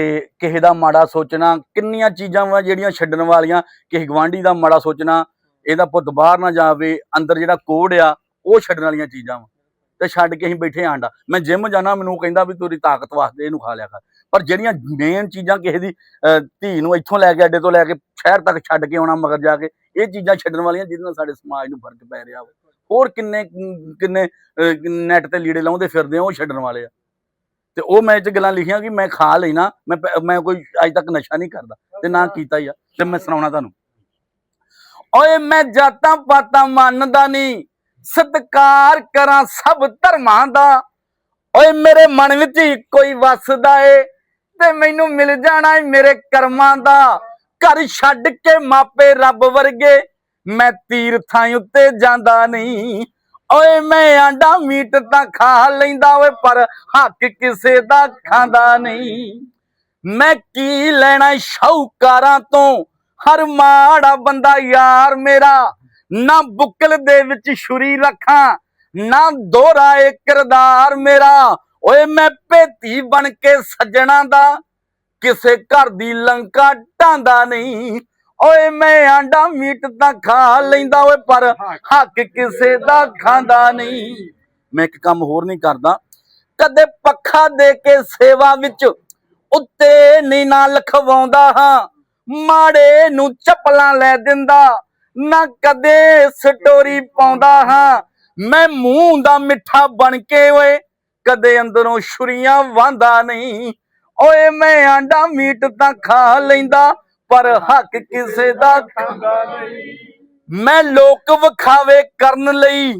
ਤੇ ਕਿਸੇ ਦਾ ਮਾੜਾ ਸੋਚਣਾ ਕਿੰਨੀਆਂ ਚੀਜ਼ਾਂ ਵਾ ਜਿਹੜੀਆਂ ਛੱਡਣ ਵਾਲੀਆਂ ਕਿਸੇ ਗਵਾਂਢੀ ਦਾ ਮਾੜਾ ਸੋਚਣਾ ਇਹਦਾ ਪੁੱਤ ਬਾਹਰ ਨਾ ਜਾਵੇ ਅੰਦਰ ਜਿਹੜਾ ਕੋੜ ਆ ਉਹ ਛੱਡਣ ਵਾਲੀਆਂ ਚੀਜ਼ਾਂ ਵਾ। ਤੇ ਛੱਡ ਕੇ ਅਸੀਂ ਬੈਠੇ ਆਂਡਾ। ਮੈਂ ਜਿਮ ਜਾਣਾ ਮੈਨੂੰ ਕਹਿੰਦਾ ਵੀ ਤੇਰੀ ਤਾਕਤ ਵਾਸਤੇ ਇਹਨੂੰ ਖਾ ਲਿਆ ਕਰ। ਪਰ ਜਿਹੜੀਆਂ ਮੇਨ ਚੀਜ਼ਾਂ ਕਿਸੇ ਦੀ ਅਹ, ਧੀ ਨੂੰ ਇੱਥੋਂ ਲੈ ਕੇ ਅੱਡੇ ਤੋਂ ਲੈ ਕੇ ਸ਼ਹਿਰ ਤੱਕ ਛੱਡ ਕੇ ਆਉਣਾ ਮਗਰ ਜਾ ਕੇ ਇਹ ਚੀਜ਼ਾਂ ਛੱਡਣ ਵਾਲੀਆਂ ਜਿਹਦੇ ਨਾਲ ਸਾਡੇ ਸਮਾਜ ਨੂੰ ਫ਼ਰਕ ਪੈ ਰਿਹਾ ਵਾ। ਹੋਰ ਕਿੰਨੇ ਕਿੰਨੇ ਨੈਟ ਤੇ ਲੀੜੇ ਲਾਉਂਦੇ ਫਿਰਦੇ ਆ ਉਹ ਛੱਡਣ ਵਾਲੇ ਆ। ਤੇ ਉਹ ਮੈਂ ਇਹ ਚ ਗੱਲਾਂ ਲਿਖੀਆਂ ਕਿ ਮੈਂ ਖਾ ਲੈਣਾ ਮੈਂ ਪ- ਮੈਂ ਕੋਈ ਅੱਜ ਤੱਕ ਨਸ਼ਾ ਨਹੀਂ ਕਰਦਾ ਤੇ ਨਾ ਕੀਤਾ ਹੀ ਆ ਤੇ ਮੈਂ ਸੁਣਾਉਣਾ ਤੁਹਾਨੂੰ। ਓਏ ਮੈਂ ਜਾਤਾਂ ਪਾਤਾਂ ਮੰਨਦਾ ਨਹੀਂ ਸਤਕਾਰ ਕਰਾਂ ਸਭ ਧਰਮਾਂ ਦਾ। ਓਏ ਮੇਰੇ ਮਨ ਵਿੱਚ ਹੀ ਵਸਦਾ ਏ ਤੇ ਮੈਨੂੰ ਮਿਲ ਜਾਣਾ ਏ ਮੇਰੇ ਕਰਮਾਂ ਦਾ। ਘਰ ਛੱਡ ਕੇ ਮਾਪੇ ਰੱਬ ਵਰਗੇ ਮੈਂ ਤੀਰਥਾਂ ਉੱਤੇ ਜਾਂਦਾ ਨਹੀਂ। ਓਏ ਮੈਂ ਆਂਡਾ ਮੀਟ ਤਾਂ ਖਾ ਲੈਂਦਾ ਓਏ, ਪਰ ਹੱਕ ਕਿਸੇ ਦਾ ਖਾਂਦਾ ਨਹੀਂ। ਮੈਂ ਕੀ ਲੈਣਾ ਸ਼ੌਕਾਰਾਂ ਤੋਂ? ਹਰ ਮਾੜਾ ਬੰਦਾ ਯਾਰ ਮੇਰਾ। ਨਾ ਬੁੱਕਲ ਦੇ ਵਿੱਚ ਛੁਰੀ ਰੱਖਾਂ, ਨਾ ਦੋਹਰਾ ਏ ਕਿਰਦਾਰ ਮੇਰਾ। ਓਏ ਮੈਂ ਭੇਤੀ ਬਣ ਕੇ ਸੱਜਣਾ ਦਾ। ਕਿਸੇ ਘਰ ਦੀ ਲੰਕਾ ਢਾਂਦਾ ਨਹੀਂ। ਓਏ ਮੈਂ ਆਂਡਾ ਮੀਟ ਤਾਂ ਖਾ ਲੈਂਦਾ ਓਏ ਪਰ ਹੱਕ ਕਿਸੇ ਦਾ ਖਾਂਦਾ ਨਹੀਂ। ਮੈਂ ਇੱਕ ਕੰਮ ਹੋਰ ਨਹੀਂ ਕਰਦਾ। ਕਦੇ ਪੱਖਾ ਦੇ ਕੇ ਸੇਵਾ ਵਿੱਚ ਉੱਤੇ ਨਹੀਂ ਨਾ ਲਖਵਾਉਂਦਾ ਹਾਂ। ਮਾੜੇ ਨੂੰ ਚੱਪਲਾਂ ਲੈ ਦਿੰਦਾ ਨਾ ਕਦੇ ਸਟੋਰੀ ਪਾਉਂਦਾ ਹਾਂ। ਮੈਂ ਮੂੰਹ ਦਾ ਮਿੱਠਾ ਬਣ ਕੇ ਓਏ ਕਦੇ ਅੰਦਰੋਂ ਛੁਰੀਆਂ ਵਾਂਦਾ ਨਹੀਂ। ਓਏ ਮੈਂ ਆਂਡਾ ਮੀਟ ਤਾਂ ਖਾ ਲੈਂਦਾ ਪਰ ਹੱਕ ਕਿਸੇ ਦਾ ਨਹੀਂ ਮੈਂ ਲੋਕ ਵਿਖਾਵੇ ਕਰਨ ਲਈ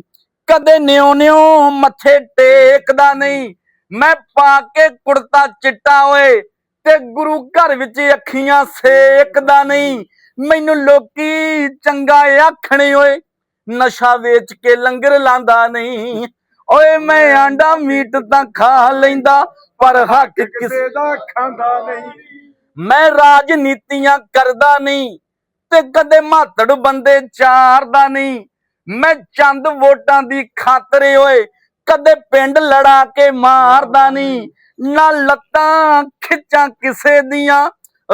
ਕਦੇ ਨਿਉ ਨਿਉ ਮੱਥੇ ਟੇਕਦਾ ਨਹੀਂ। ਮੈਂ ਪਾ ਕੇ ਕੁੜਤਾ ਚਿੱਟਾ ਓਏ ਤੇ ਗੁਰੂ ਘਰ ਵਿੱਚ ਅੱਖੀਆਂ ਸੇਕਦਾ ਨਹੀਂ। ਮੈਨੂੰ ਲੋਕੀ ਚੰਗਾ ਆਖਣੇ ਓਏ, ਨਸ਼ਾ ਵੇਚ ਕੇ ਲੰਗਰ ਲਾਂਦਾ ਨਹੀਂ। ਓਏ ਮੈਂ ਆਂਡਾ ਮੀਟ ਤਾਂ ਖਾ ਲੈਂਦਾ, ਪਰ ਹੱਕ ਕਿਸੇ ਦਾ ਖਾਂਦਾ ਨਹੀਂ। ਮੈਂ ਰਾਜਨੀਤੀਆਂ ਕਰਦਾ ਨਹੀਂ ਤੇ ਕਦੇ ਮਾਤੜ ਬੰਦੇ ਚਾਰਦਾ ਨਹੀਂ। ਮੈਂ ਚੰਦ ਵੋਟਾਂ ਦੀ ਖਾਤਰ ਓਏ, ਕਦੇ ਪਿੰਡ ਲੜਾ ਕੇ ਮਾਰਦਾ ਨਹੀਂ। ਨਾ ਲੱਤਾਂ, ਖਿੱਚਾਂ ਕਿਸੇ ਦੀਆਂ,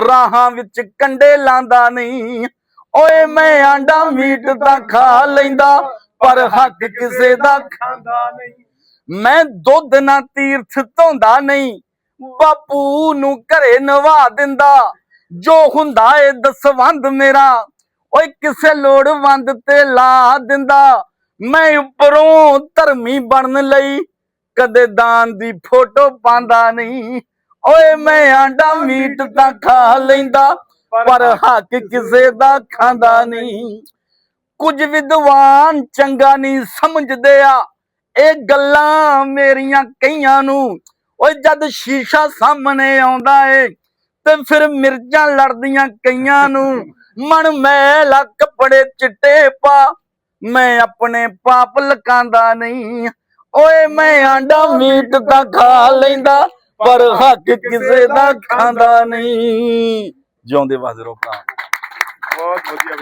ਰਾਹਾਂ ਵਿੱਚ ਕੰਡੇ ਲਾਂਦਾ ਨਹੀਂ। ਓਏ ਮੈਂ ਆਂਡਾ ਮੀਟ ਤਾਂ ਖਾ ਲੈਂਦਾ, ਪਰ ਹੱਕ ਕਿਸੇ ਦਾ ਖਾਂਦਾ ਨਹੀਂ। ਮੈਂ ਦੁੱਧ ਨਾ ਤੀਰਥ ਧੋਂਦਾ ਨਹੀਂ। ਬਾਪੂ ਨੂੰ ਘਰੇ ਨਵਾ ਦਿੰਦਾ। ਜੋ ਹੁੰਦਾ ਏ ਦਸਵੰਦ ਮੇਰਾ, ਓਏ ਕਿਸੇ ਲੋੜਵੰਦ ਤੇ ਲਾ ਦਿੰਦਾ। ਮੈਂ ਉੱਪਰੋਂ ਧਰਮੀ ਬਣਨ ਲਈ ਕਦੇ ਦਾਨ ਦੀ ਫੋਟੋ ਪਾਉਂਦਾ ਨਹੀਂ। ਓਏ ਮੈਂ ਆਂਡਾ ਮੀਟ ਤਾਂ ਖਾ ਲੈਂਦਾ, ਪਰ ਹੱਕ ਕਿਸੇ ਦਾ ਖਾਂਦਾ ਨਹੀਂ। ਕੁਝ ਵਿਦਵਾਨ ਚੰਗਾ ਨਹੀਂ ਸਮਝਦੇ ਆ। ਇਹ ਗੱਲਾਂ ਮੇਰੀਆਂ ਕਈਆਂ ਨੂੰ ਓਏ ਜਦ ਸ਼ੀਸ਼ਾ ਸਾਹਮਣੇ ਆਉਂਦਾ ਏ, ਤੇ ਫਿਰ ਮਿਰਜ਼ਾਂ ਲੜਦੀਆਂ ਕਈਆਂ ਨੂੰ। ਮਨ ਮੈਲਾ ਕੱਪੜੇ ਚਿੱਟੇ ਪਾ, ਮੈਂ ਆਪਣੇ ਪਾਪ ਲਕਾਂਦਾ ਨਹੀਂ। ਓਏ ਮੈਂ ਆਂਡਾ ਮੀਟ ਤਾਂ ਖਾ ਲੈਂਦਾ, ਪਰ ਹੱਕ ਕਿਸੇ ਦਾ ਖਾਂਦਾ ਨਹੀਂ। ਜਿਉਂਦੇ ਵਾਜ਼ਰੋ ਭਰਾ। ਬਹੁਤ ਵਧੀਆ